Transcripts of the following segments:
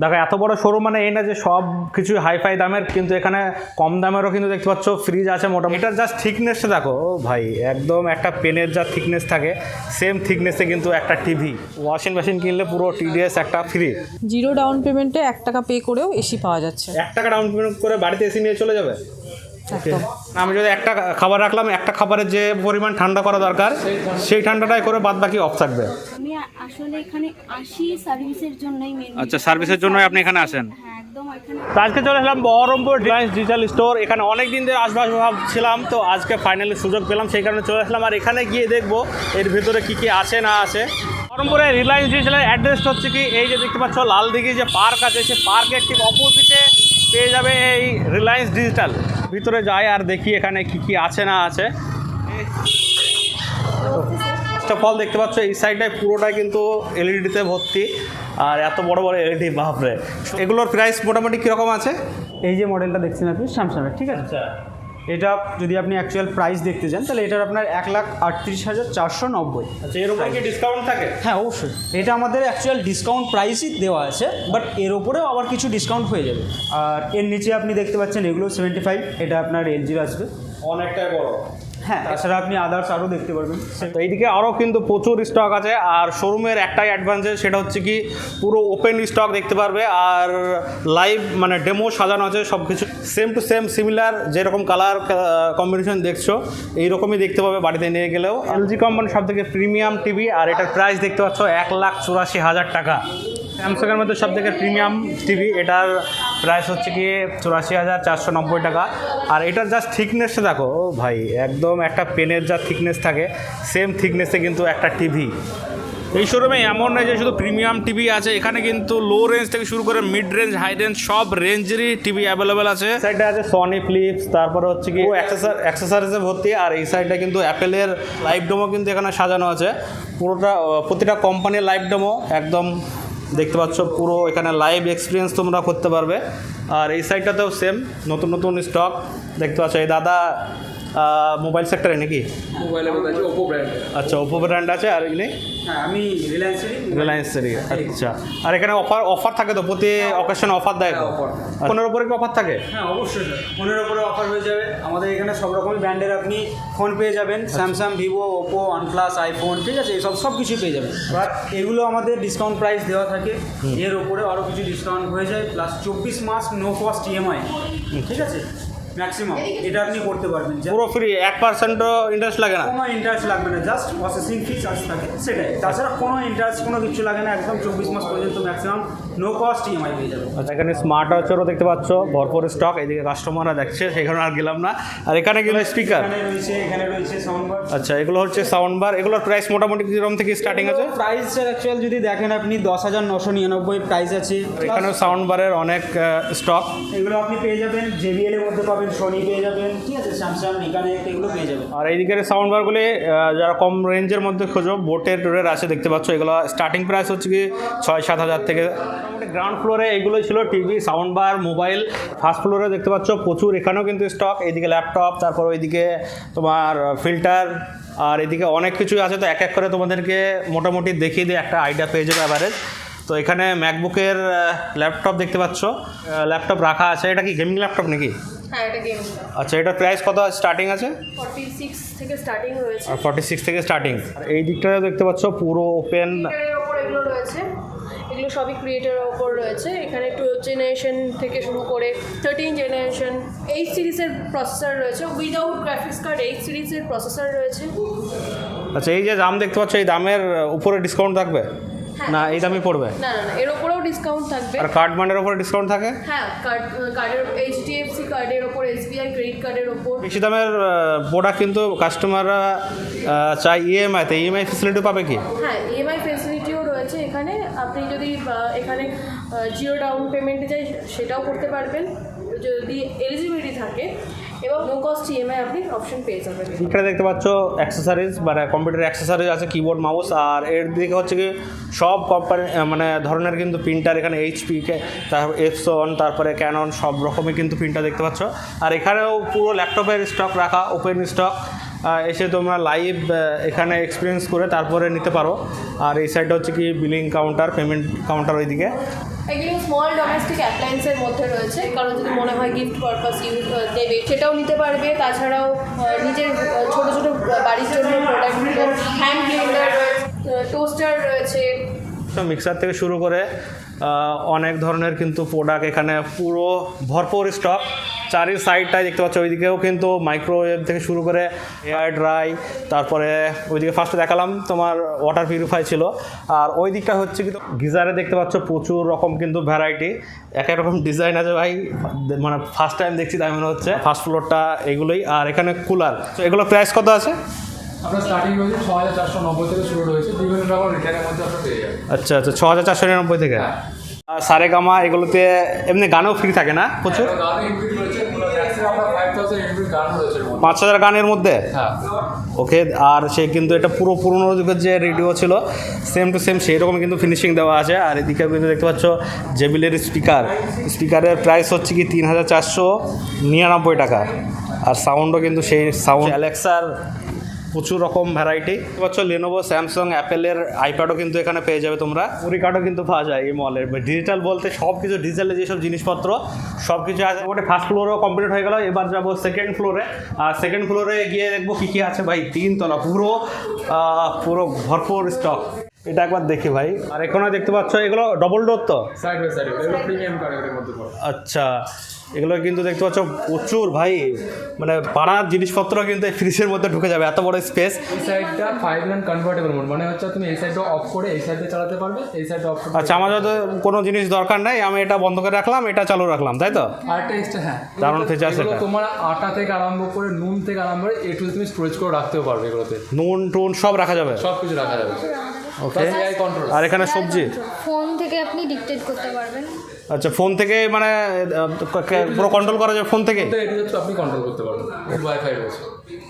দেখো এত বড় শোরুম মানে এই না যে সব কিছু হাইফাই দামের কিন্তু এখানে কম দামেরও কিন্তু দেখতে পাচ্ছ ফ্রিজ আছে মোটামুটি। এটার জাস্ট থিকনেসটা দেখো ও ভাই একদম একটা পেনের যা থিকনেস থাকে সেম থিকনেসে কিন্তু একটা টিভি ওয়াশিং মেশিন কিনলে পুরো টিডিএস একটা ফ্রি জিরো ডাউন পেমেন্টে এক টাকা পে করেও এসি পাওয়া যাচ্ছে। এক টাকা ডাউন পেমেন্ট করে বাড়িতে এসি নিয়ে চলে যাবে? আমি যদি একটা খাবার রাখলাম একটা খাবারের যে পরিমাণ ঠান্ডা করা দরকার সেই ঠান্ডাটাই করে বাদ বাকি অফ থাকবে। আমি আসলে এখানে আসি সার্ভিসের জন্যই আচ্ছা, সার্ভিসের জন্যই আপনি এখানে আসেন? হ্যাঁ আজকে চলে এসলাম বহরমপুর রিলায়েন্স ডিজিটাল স্টোর এখানে অনেক দিন ধরে আসব আসব ভাবছিলাম তো আজকে ফাইনালি সুযোগ পেলাম সেই কারণে চলে আসলাম আর এখানে গিয়ে দেখব এর ভিতরে কি কি আছে না আছে। বহরমপুরে রিলায়েন্স ডিজিটালের অ্যাড্রেসটা হচ্ছে কি এই যে দেখতে পাচ্ছ লাল দিঘি যে পার্ক আছে সেই পার্কের ঠিক অপোজিটে পেয়ে যাবে এই রিলায়েন্স ডিজিটাল ভিতরে যাই আর দেখি এখানে কি কি আছে না আছে। ফার্স্ট অফ অল দেখতে পাচ্ছ এই সাইডটায় পুরোটা কিন্তু এলইডিতে ভর্তি। আর এত বড় বড় এলইডি বাপরে। এগুলোর প্রাইস মোটামুটি কীরকম আছে? এই যে মডেলটা দেখছেন আপনি স্যামসাংয়ের ঠিক আছে? আচ্ছা। এটা যদি আপনি অ্যাকচুয়াল প্রাইস দেখতে চান তাহলে এটার আপনার এক লাখ আটত্রিশ হাজার চারশো নব্বই। আচ্ছা এর উপরে কি ডিসকাউন্ট থাকে? হ্যাঁ অবশ্যই। এটা আমাদের অ্যাকচুয়াল ডিসকাউন্ট প্রাইসই দেওয়া আছে বাট এর ওপরেও আবার কিছু ডিসকাউন্ট হয়ে যাবে। আর এর নিচে আপনি দেখতে পাচ্ছেন এগুলো সেভেন্টি ফাইভ এটা আপনার এলজির আসবে। অনেকটাই বড়। হ্যাঁ। তাছাড়া আপনি আদার্স আরও দেখতে পারবেন। তো এইদিকে আরও কিন্তু প্রচুর স্টক আছে। আর শোরুমের একটাই অ্যাডভান্টেজ সেটা হচ্ছে কি পুরো ওপেন স্টক দেখতে পারবে। আর লাইভ মানে ডেমো সাজানো আছে সব কিছু সেম টু সেম সিমিলার যেরকম কালার কম্বিনেশন দেখছ, এইরকমই দেখতে পাবে বাড়িতে নিয়ে গেলেও। এলজি কোম্পানি সব থেকে প্রিমিয়াম টিভি আর এটার প্রাইস দেখতে পাচ্ছ এক লাখ চুরাশি হাজার টাকা। স্যামসাংয়ের মধ্যে সব থেকে প্রিমিয়াম টিভি এটার প্রাইস হচ্ছে কি চুরাশি হাজার চারশো নব্বই টাকা। আর এটার জাস্ট থিকনেসটা দেখো ও ভাই একদম একটা পেনের যা থিকনেস থাকে সেম থিকনেসে কিন্তু একটা টিভি এই শোরুমে এমন নয় যে শুধু প্রিমিয়াম টিভি আছে এখানে কিন্তু লো রেঞ্জ থেকে শুরু করে মিড রেঞ্জ হাই রেঞ্জ সব রেঞ্জেরই টিভি অ্যাভেলেবেল আছে। সাইডে আছে সনি ফ্লিপস তারপরে হচ্ছে কি অ্যাক্সেসারিজে ভর্তি আর এই সাইডটা কিন্তু অ্যাপেলের লাইভ ডোমো কিন্তু এখানে সাজানো আছে। পুরোটা প্রতিটা কোম্পানির লাইভ ডোমো একদম দেখতে পাচ্ছ পুরো এখানে লাইভ এক্সপিরিয়েন্স তোমরা করতে পারবে। আর এই সাইডটাতেও সেম নতুন নতুন স্টক দেখতে পাচ্ছ এই দাদা মোবাইল সেক্টরে নাকি? মোবাইলের মধ্যে আছে ওপো ব্র্যান্ড আচ্ছা ওপো ব্র্যান্ড আছে আর এগুলি? হ্যাঁ আমি রিলায়েন্সেরই রিলায়েন্সেরই আচ্ছা। আর এখানে অফার অফার থাকে তো? প্রতি অকেশন অফার দেয় তো? হ্যাঁ, ফোনের উপরে কি অফার থাকে? হ্যাঁ অবশ্যই স্যার ফোনের ওপরে অফার হয়ে যাবে। আমাদের এখানে সব রকমের ব্র্যান্ডের আপনি ফোন পেয়ে যাবেন। Samsung Vivo Oppo OnePlus iPhone ঠিক আছে? সব সব কিছু পেয়ে যাবেন। বাট এগুলো আমাদের ডিসকাউন্ট প্রাইস দেওয়া থাকে। এর ওপরে আরও কিছু ডিসকাউন্ট হয়ে যায়। প্লাস চব্বিশ মাস নো কস্ট ইএমআই ঠিক আছে? ম্যাক্সিমাম এটা আপনি করতে পারবেন। পুরো ফ্রি এক পার্সেন্টও ইন্টারেস্ট লাগে না। কোনো ইন্টারেস্ট লাগবে না জাস্ট প্রসেসিং ফি চার্জ থাকে সেটাই। তাছাড়া কোনো ইন্টারেস্ট কোনো কিছু লাগে না একদম চব্বিশ মাস পর্যন্ত ম্যাক্সিমাম নো কস্ট ইএমআই পেয়ে যাবে আচ্ছা এখানে স্মার্ট ওয়াচেরও দেখতে পাচ্ছ ভরপুর স্টক এদিকে কাস্টমাররা দেখছে সেখানে আর গেলাম না। আর এখানে কিন্তু স্পিকার এখানে রয়েছে এখানে রয়েছে সাউন্ড বার আচ্ছা এগুলো হচ্ছে সাউন্ড বার এগুলোর প্রাইস মোটামুটি কীরকম থেকে স্টার্টিং আছে? প্রাইস অ্যাকচুয়াল যদি দেখেন আপনি দশ হাজার নশো নিরানব্বই প্রাইস আছে। এখানেও সাউন্ড বারের অনেক স্টক এগুলো আপনি পেয়ে যাবেন জেবিএল এর মধ্যে পাবেন আর এইদিকের সাউন্ড বারগুলি যারা কম রেঞ্জের মধ্যে খোঁজো বোটের টোরের আছে, দেখতে পাচ্ছ এগুলো। স্টার্টিং প্রাইস হচ্ছে কি ছয় সাত হাজার থেকে গ্রাউন্ড ফ্লোরে এগুলোই ছিল TV sound bar mobile first ফ্লোরে দেখতে পাচ্ছ প্রচুর, এখানেও কিন্তু স্টক এইদিকে ল্যাপটপ তারপর ওইদিকে তোমার ফিল্টার আর এদিকে অনেক কিছুই আছে, তো এক এক করে তোমাদেরকে মোটামুটি দেখিয়ে দিয়ে একটা আইডিয়া পেয়ে যাবে অ্যাভারেজ তো এখানে ম্যাকবুকের ল্যাপটপ দেখতে পাচ্ছ ল্যাপটপ রাখা আছে, এটা কি গেমিং ল্যাপটপ নাকি? হ্যাঁ এটা গেম আচ্ছা এটার প্রাইস কত স্টার্টিং আছে? ফর্টি সিক্স থেকে স্টার্টিং রয়েছে। আর ফর্টি সিক্স থেকে স্টার্টিং আর এই দিকটাও দেখতে পাচ্ছ পুরো ওপেন এগুলো রয়েছে। এগুলো সবই ক্রিয়েটারের ওপর রয়েছে। এখানে টুয়েলভ জেনারেশন থেকে শুরু করে থার্টিন জেনারেশন এইট সিরিজের প্রসেসর রয়েছে। উইদাউট গ্রাফিক্স কার্ড এইট সিরিজের প্রসেসর রয়েছে। আচ্ছা এই যে দাম দেখতে পাচ্ছ এই দামের উপরে ডিসকাউন্ট থাকবে? না এই দামই পড়বে। না না না এর উপরেও ডিসকাউন্ট থাকবে। আর কার্ড মানের উপরে ডিসকাউন্ট থাকে? হ্যাঁ কার্ড কার্ডের এইচডিএফসি কার্ডের উপর এসবিআই ক্রেডিট কার্ডের উপর বেশি দামের প্রোডাক্ট কিন্তু কাস্টমাররা চাই ইএমআইতে ইএমআই ফেসিলিটি পাবে কি? হ্যাঁ ইএমআই ফেসিলিটিও রয়েছে এখানে। আপনি যদি এখানে জিরো ডাউন পেমেন্টে চাই সেটাও করতে পারবেন। যদি এলিজিবিলিটি থাকে এবং নো কস্ট ইএমআই আপনি অপশন পেয়ে যাবেন। এখানে দেখতে পাচ্ছ অ্যাক্সেসরিজ মানে কম্পিউটার অ্যাক্সেসরিজ আছে কিবোর্ড মাউস আর এর দিকে হচ্ছে কি সব কোম্পানি মানে ধরনের কিন্তু প্রিন্টার এখানে এইচপি তারপর এপসন তারপরে ক্যানন সব রকমই কিন্তু প্রিন্টার দেখতে পাচ্ছ। আর এখানেও পুরো ল্যাপটপের স্টক রাখা ওপেন স্টক এসে তোমরা লাইভ এখানে এক্সপিরিয়েন্স করে তারপরে নিতে পারো। আর এই সাইডটা হচ্ছে কি বিলিং কাউন্টার পেমেন্ট কাউন্টার ওইদিকে। এগুলো স্মল ডোমেস্টিক অ্যাপ্লায়েন্সের মধ্যে রয়েছে। কারণ যদি মনে হয় গিফট পারপাস ইউজ দেবে সেটাও নিতে পারবে। তাছাড়াও নিজের ছোট ছোট বাড়ির জন্য প্রোডাক্টগুলো হ্যান্ড টোস্টার রয়েছে। মিক্সার থেকে শুরু করে অনেক ধরনের কিন্তু প্রোডাক্ট এখানে পুরো ভরপুর স্টক চারি সাইডটাই দেখতে পাচ্ছ, ওইদিকেও কিন্তু মাইক্রোওয়েভ থেকে শুরু করে এয়ার ড্রাই তারপরে ওইদিকে ফার্স্টে দেখালাম তোমার ওয়াটার পিউরিফাই ছিল। আর ওই দিকটা হচ্ছে কিন্তু গিজারে দেখতে পাচ্ছ প্রচুর রকম কিন্তু ভ্যারাইটি এক এক রকম ডিজাইন আছে ভাই মানে ফার্স্ট টাইম দেখছি তাই মনে হচ্ছে। ফার্স্ট ফ্লোরটা এগুলোই, আর এখানে কুলার তো এগুলো প্রাইস কত আছে? আপনার স্টার্টিং রয়েছে ছ হাজার চারশো নব্বই থেকে শুরু রয়েছে। বিভিন্ন রকম রিটার্নের মধ্যে আপনার পেয়ে যাবেন। আচ্ছা আচ্ছা ছ হাজার চারশো নিরানব্বই থেকে? হ্যাঁ। সারে গামা এগুলোতে এমনি গানও ফ্রি থাকে না প্রচুর? মধ্যে। পাঁচ হাজার গানের মধ্যে? হ্যাঁ। ওকে আর সে কিন্তু এটা পুরো পুরোনো যুগের যে রেডিও ছিল সেম টু সেম সেই রকম কিন্তু ফিনিশিং দেওয়া আছে। আর এদিকে কিন্তু দেখতে পাচ্ছ জেবিলের স্পিকার স্পিকারের প্রাইস হচ্ছে কি তিন হাজার চারশো নিরানব্বই টাকা। আর সাউন্ডও কিন্তু সেই সাউন্ড অ্যালেক্সার প্রচুর রকম ভ্যারাইটি পাচ্ছ লেনোভো স্যামসাং অ্যাপেলের আইপ্যাডও কিন্তু এখানে পেয়ে যাবে তোমরা। ওরি কার্ডও কিন্তু পাওয়া যায় এই মলের ডিজিটাল বলতে সব কিছু ডিজিটালে যেসব জিনিসপত্র সব কিছু আছে ওটা ফার্স্ট ফ্লোরও কমপ্লিট হয়ে গেল। এবার যাব সেকেন্ড ফ্লোরে আর সেকেন্ড ফ্লোরে গিয়ে দেখব কী কী আছে ভাই। তিনতলা পুরো পুরো ভরপুর স্টক এটা একবার দেখি ভাই। আর এখানে দেখতে পাচ্ছ এগুলো ডবল ডোর তো? আচ্ছা। এগুলো কিন্তু দেখতে পাচ্ছ প্রচুর ভাই মানে পাড়ার জিনিসপত্র কিন্তু এই ফ্রিজের মধ্যে ঢুকে যাবে এত বড় স্পেস এই সাইডটা ফাইভ ল্যান্ড কনভার্টেবল মোড মানে হচ্ছে তুমি এই সাইডটা অফ করে এই সাইডে চালাতে পারবে এই সাইডটা অফ করে আচ্ছা আমার যত কোনো জিনিস দরকার নাই আমি এটা বন্ধ করে রাখলাম এটা চালু রাখলাম তাই তো? আরেকটা এক্সট্রা হ্যাঁ দারুণ এগুলো এটা। তোমার আটা থেকে আরম্ভ করে নুন থেকে আরম্ভ করে এটু তুমি স্টোরেজ করে রাখতেও পারবে এগুলোতে। নুন টুন সব রাখা যাবে? সব কিছু রাখা যাবে। ওকে কন্ট্রোল আর এখানে সবজি? ফোন থেকে আপনি ডিকটেট করতে পারবেন। আচ্ছা ফোন থেকে মানে পুরো কন্ট্রোল করা যায় ফোন থেকে? আপনি কন্ট্রোল করতে পারবেন ওয়াইফাই রয়েছে।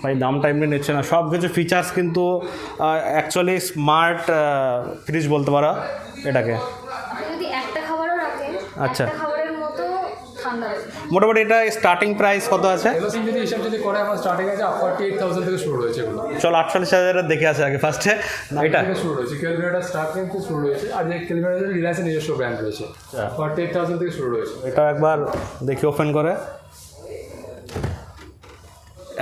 ভাই দামটা এমনি নিচ্ছে না। সব কিছু ফিচার্স কিন্তু অ্যাকচুয়ালি স্মার্ট ফ্রিজ বলতে পারো এটাকে। একটা খাবারও রাখেন আচ্ছা। একটা খাবারের মতো ঠান্ডা লাগবে মোটামুটি এটা স্টার্টিং প্রাইস কত আছে? যদি হিসাব যদি করে আমার স্টার্টিং আছে ফর্টি এইট থাউজেন্ড থেকে শুরু রয়েছে এগুলো। চলো আটচল্লিশ হাজারের দেখে আছে আগে ফার্স্টে এটা? শুরু রয়েছে। ক্যালকুলেটার স্টার্টিং থেকে শুরু রয়েছে। আর যে ক্যালকুলেটার রিলায়েন্সের নিজস্ব ব্র্যান্ড রয়েছে। ফর্টি এইট থাউজেন্ড থেকে শুরু রয়েছে। এটা একবার দেখি ওপেন করে।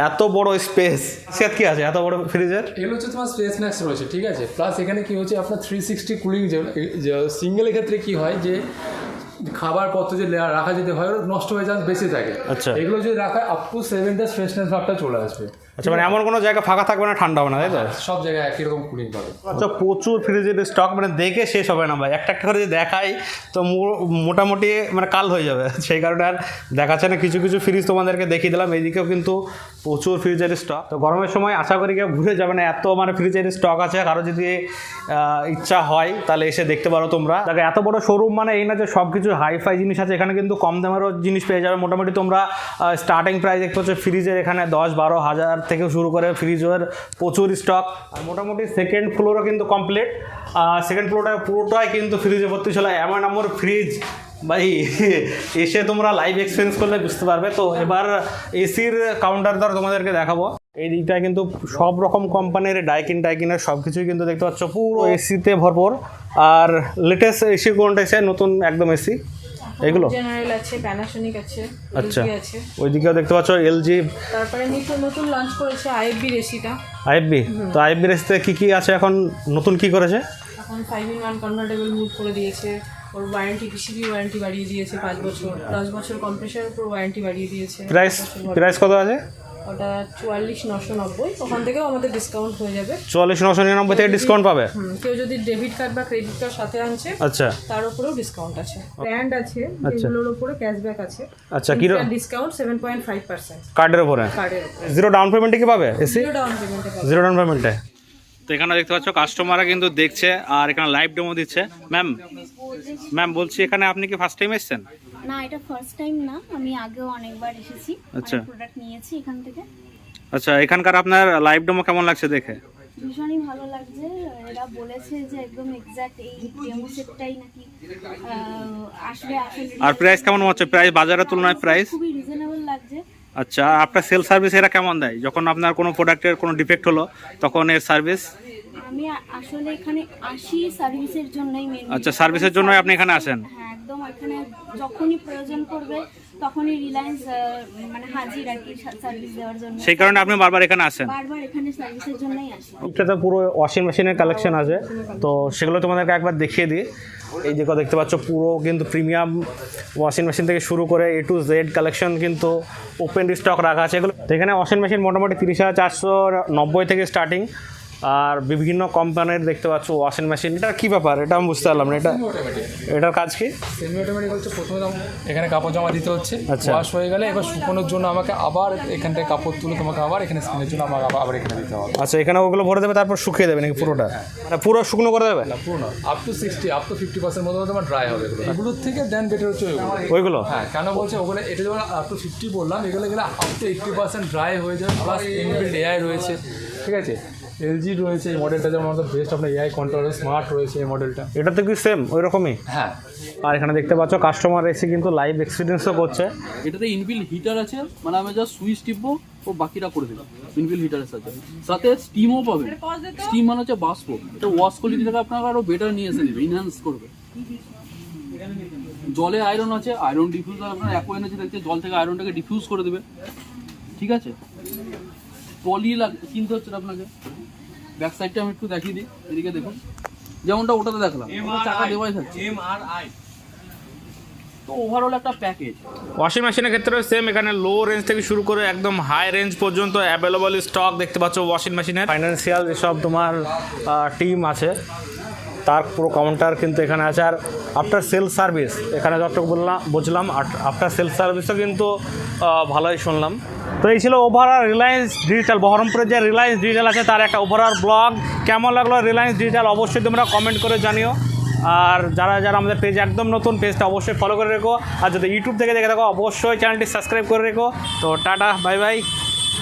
এত বড় স্পেস সেট কি আছে? এত বড় ফ্রিজের এগুলো হচ্ছে তোমার স্পেস ম্যাক্স রয়েছে ঠিক আছে? প্লাস এখানে কি হচ্ছে আপনার থ্রি সিক্সটি কুলিং যে সিঙ্গেলের ক্ষেত্রে কি হয় যে খাবার পত্র যে রাখা যেতে হয় নষ্ট হয়ে যাওয়ার বেশি থাকে আচ্ছা। এগুলো যদি রাখা up to seven days freshness ভাবটা চলে আসবে আচ্ছা মানে এমন কোনো জায়গা ফাঁকা থাকবে না ঠান্ডা হবে না তাই তো? সব জায়গায় একই রকম কুলিং পাবে। আচ্ছা প্রচুর ফ্রিজের স্টক মানে দেখে শেষ হবে না ভাই। একটা একটা করে যদি দেখাই তো মোটামুটি মানে কাল হয়ে যাবে। সেই কারণে আর দেখাচ্ছে না কিছু কিছু ফ্রিজ তোমাদেরকে দেখিয়ে দিলাম। এইদিকেও কিন্তু প্রচুর ফ্রিজের স্টক তো গরমের সময় আশা করি কেউ ঘুরে যাবে না এত মানে ফ্রিজের স্টক আছে। কারও যদি ইচ্ছা হয় তাহলে এসে দেখতে পারো তোমরা। দেখো এত বড় শোরুম মানে এই না যে সব কিছু হাইফাই জিনিস আছে এখানে কিন্তু কম দামেরও জিনিস পেয়ে যাবে। মোটামুটি তোমরা স্টার্টিং প্রাইস দেখতে পাচ্ছ ফ্রিজের এখানে দশ বারো হাজার থেকে শুরু করে ফ্রিজের প্রচুর স্টক আর মোটামুটি সেকেন্ড ফ্লোরও কিন্তু কমপ্লিট সেকেন্ড ফ্লোরটা পুরোটাই কিন্তু ফ্রিজে ভর্তি ছিল। এমন আমার ফ্রিজ ভাই, এসে তোমরা লাইভ এক্সপিরিয়েন্স করলে বুঝতে পারবে। তো এবার এসির কাউন্টার দ্বারা তোমাদেরকে দেখাবো। এই দিকটায় কিন্তু সব রকম কোম্পানির ডাইকিন ডাইকিনের সব কিছুই কিন্তু দেখতে পাচ্ছ। পুরো এসিতে ভরপুর। আর লেটেস্ট এসি কোনটা এসে? নতুন একদম এসি এগুলো? জেনারেল আছে প্যানাসোনিক আছে আচ্ছা। আছে। ওইদিকেও দেখতে পাচ্ছ এলজি তারপরে নতুন নতুন লঞ্চ করেছে আইএফবি রেসিটা আইএফবি তো আইএফবি রেসিতে কি কি আছে এখন? নতুন কি করেছে? এখন five in one convertible move করে দিয়েছে। ওর ওয়ারেন্টি পিসিবি ওয়ারেন্টি বাড়িয়ে দিয়েছে পাঁচ বছর। দশ বছর কম্প্রেসার উপর ওয়ারেন্টি বাড়িয়ে দিয়েছে। প্রাইস প্রাইস কত আছে? ওটা চুয়াল্লিশ নশো নব্বই ওখান থেকেও আমাদের ডিসকাউন্ট হয়ে যাবে। চুয়াল্লিশ নশো নিরানব্বই থেকে ডিসকাউন্ট পাবে? কেউ যদি ডেবিট কার্ড বা ক্রেডিট কার্ড সাথে আনছে আচ্ছা। তার উপরেও ডিসকাউন্ট আছে। ব্র্যান্ড আছে আচ্ছা। যেগুলোর উপরে ক্যাশব্যাক আছে। আচ্ছা কি discount seven point five percent কার্ডের উপরে? কার্ডের উপরে। জিরো ডাউন পেমেন্টে কি পাবে এসি জিরো ডাউন পেমেন্টে জিরো ডাউন পেমেন্টে তো এখানে দেখতে পাচ্ছ কাস্টমাররা কিন্তু দেখছে আর এখানে লাইভ ডেমো দিচ্ছে। ম্যাম ম্যাম বলছি এখানে আপনি কি ফার্স্ট টাইম এসেছেন? না এটা ফার্স্ট টাইম না আমি আগেও অনেকবার এসেছি আচ্ছা। প্রোডাক্ট নিয়েছি এখান থেকে। আচ্ছা এখানকার আপনার লাইভ ডেমো কেমন লাগছে দেখে? ভীষণই ভালো লাগছে এরা বলেছে যে একদম এক্স্যাক্ট এই ডেমো সেটটাই নাকি আসবে আসলে আর প্রাইস কেমন হচ্ছে? প্রাইস বাজারের তুলনায় প্রাইস খুবই রিজনেবল লাগছে। আচ্ছা আপনার সেল সার্ভিস এরা কেমন দেয়? যখন আপনার কোনো প্রোডাক্টের কোনো ডিফেক্ট হলো তখন এর সার্ভিস আমি আসলে এখানে আসি সার্ভিসের জন্যই মেন আচ্ছা, সার্ভিসের জন্যই আপনি এখানে আসেন? হ্যাঁ একদম এখানে যখনই প্রয়োজন পড়বে তখনই রিলায়েন্স মানে হাজির আর কি সার্ভিস দেওয়ার জন্য। সেই কারণে আপনি বারবার এখানে আসেন? বারবার এখানে সার্ভিসের জন্যই আসি। এটাতে পুরো ওয়াশিং মেশিনের কালেকশন আছে। তো সেগুলো তোমাদেরকে একবার দেখিয়ে দিই। এই যে দেখতে পাচ্ছ, পুরো কিন্তু প্রিমিয়াম ওয়াশিং মেশিন থেকে শুরু করে এ টু জেড কালেকশন কিন্তু ওপেন স্টক রাখা আছে। এগুলো এখানে ওয়াশিং মেশিন মোটামুটি তিরিশ হাজার চারশো নব্বই থেকে স্টার্টিং আর বিভিন্ন কোম্পানির দেখতে পাচ্ছ ওয়াশিং মেশিন এটা কী ব্যাপার? এটা আমি বুঝতে পারলাম না। এটা এটার কাজ কি? সেমি অটোমেটিক হচ্ছে প্রথমে এখানে কাপড় জমা দিতে হচ্ছে। আচ্ছা। ওয়াশ হয়ে গেলে এবার শুকোনোর জন্য আমাকে আবার এখান থেকে কাপড় তুলে তোমাকে আবার এখানে স্পিনের জন্য আমাকে আবার- আবার এখানে দিতে হবে। আচ্ছা এখানে ওগুলো ভরে দেবে তারপর শুকিয়ে দেবে নাকি পুরোটা? মানে পুরো শুকনো করে দেবে? না পুরো up to sixty up to fifty percent মতো তোমার ড্রাই হবে এগুলো। এগুলোর থেকে দেন বেটার হচ্ছে ওইগুলো। ওইগুলো? হ্যাঁ কেন বলছে? ওগুলো এটা যখন আপ টু ফিফটি বললাম এগুলো গেলে up to eighty percent dry হয়ে যাবে প্লাস ইনবিল্ড এআই রয়েছে। ঠিক আছে? এলজি রয়েছে এই মডেলটা যেমন আমাদের বেস্ট আপনার এআই কন্ট্রোল স্মার্ট রয়েছে এই মডেলটা এটাতে কি সেম ওই রকমই হ্যাঁ। আর এখানে দেখতে পাচ্ছ কাস্টমার এসে কিন্তু লাইভ এক্সপিরিয়েন্সও করছে। এটাতে ইনবিল হিটার আছে মানে আমি জাস্ট সুইচ টিপবো ও বাকিটা করে দেবে ইনবিল হিটারের সাথে। সাথে স্টিমও পাবেন স্টিম মানে হচ্ছে বাষ্প। এটা ওয়াশ কোয়ালিটিটাকে আপনাকে আরও বেটার নিয়ে এসে দেবে ইনহ্যান্স করবে। জলে আয়রন আছে আয়রন ডিফিউজার আপনার অ্যাকোয়েন আছে দেখতে জল থেকে আয়রনটাকে ডিফিউজ করে দেবে। ঠিক আছে? পলি লাগ কিনতে হচ্ছে না আপনাকে। ব্যাক সাইডটা আমি একটু দেখিয়ে দিই এদিকে দেখুন। যেমনটা ওটাতে দেখলাম চাকা দেওয়াই থাকছে তো ওভারঅল একটা প্যাকেজ ওয়াশিং মেশিনের ক্ষেত্রেও সেম এখানে লো রেঞ্জ থেকে শুরু করে একদম হাই রেঞ্জ পর্যন্ত অ্যাভেলেবল স্টক দেখতে পাচ্ছ ওয়াশিং মেশিনের ফাইন্যান্সিয়াল যেসব তোমার টিম আছে তার পুরো কাউন্টার কিন্তু এখানে আছে। আর আফটার সেল সার্ভিস এখানে যতটুকু বললাম, বুঝলাম আফটার সেল সার্ভিসও কিন্তু ভালোই শুনলাম। তো এই ছিল ওভারঅল রিলায়েন্স ডিজিটাল বহরমপুরের যে রিলায়েন্স ডিজিটাল আছে, তার একটা ওভারঅল ব্লগ কেমন লাগল রিলায়েন্স ডিজিটাল অবশ্যই তোমরা কমেন্ট করে জানিও। আর যারা যারা আমাদের পেজ একদম নতুন পেজটা অবশ্যই ফলো করে রেখো। আর যদি ইউটিউব থেকে দেখে থাকো, অবশ্যই চ্যানেলটি সাবস্ক্রাইব করে রেখো। তো টাটা বাই বাই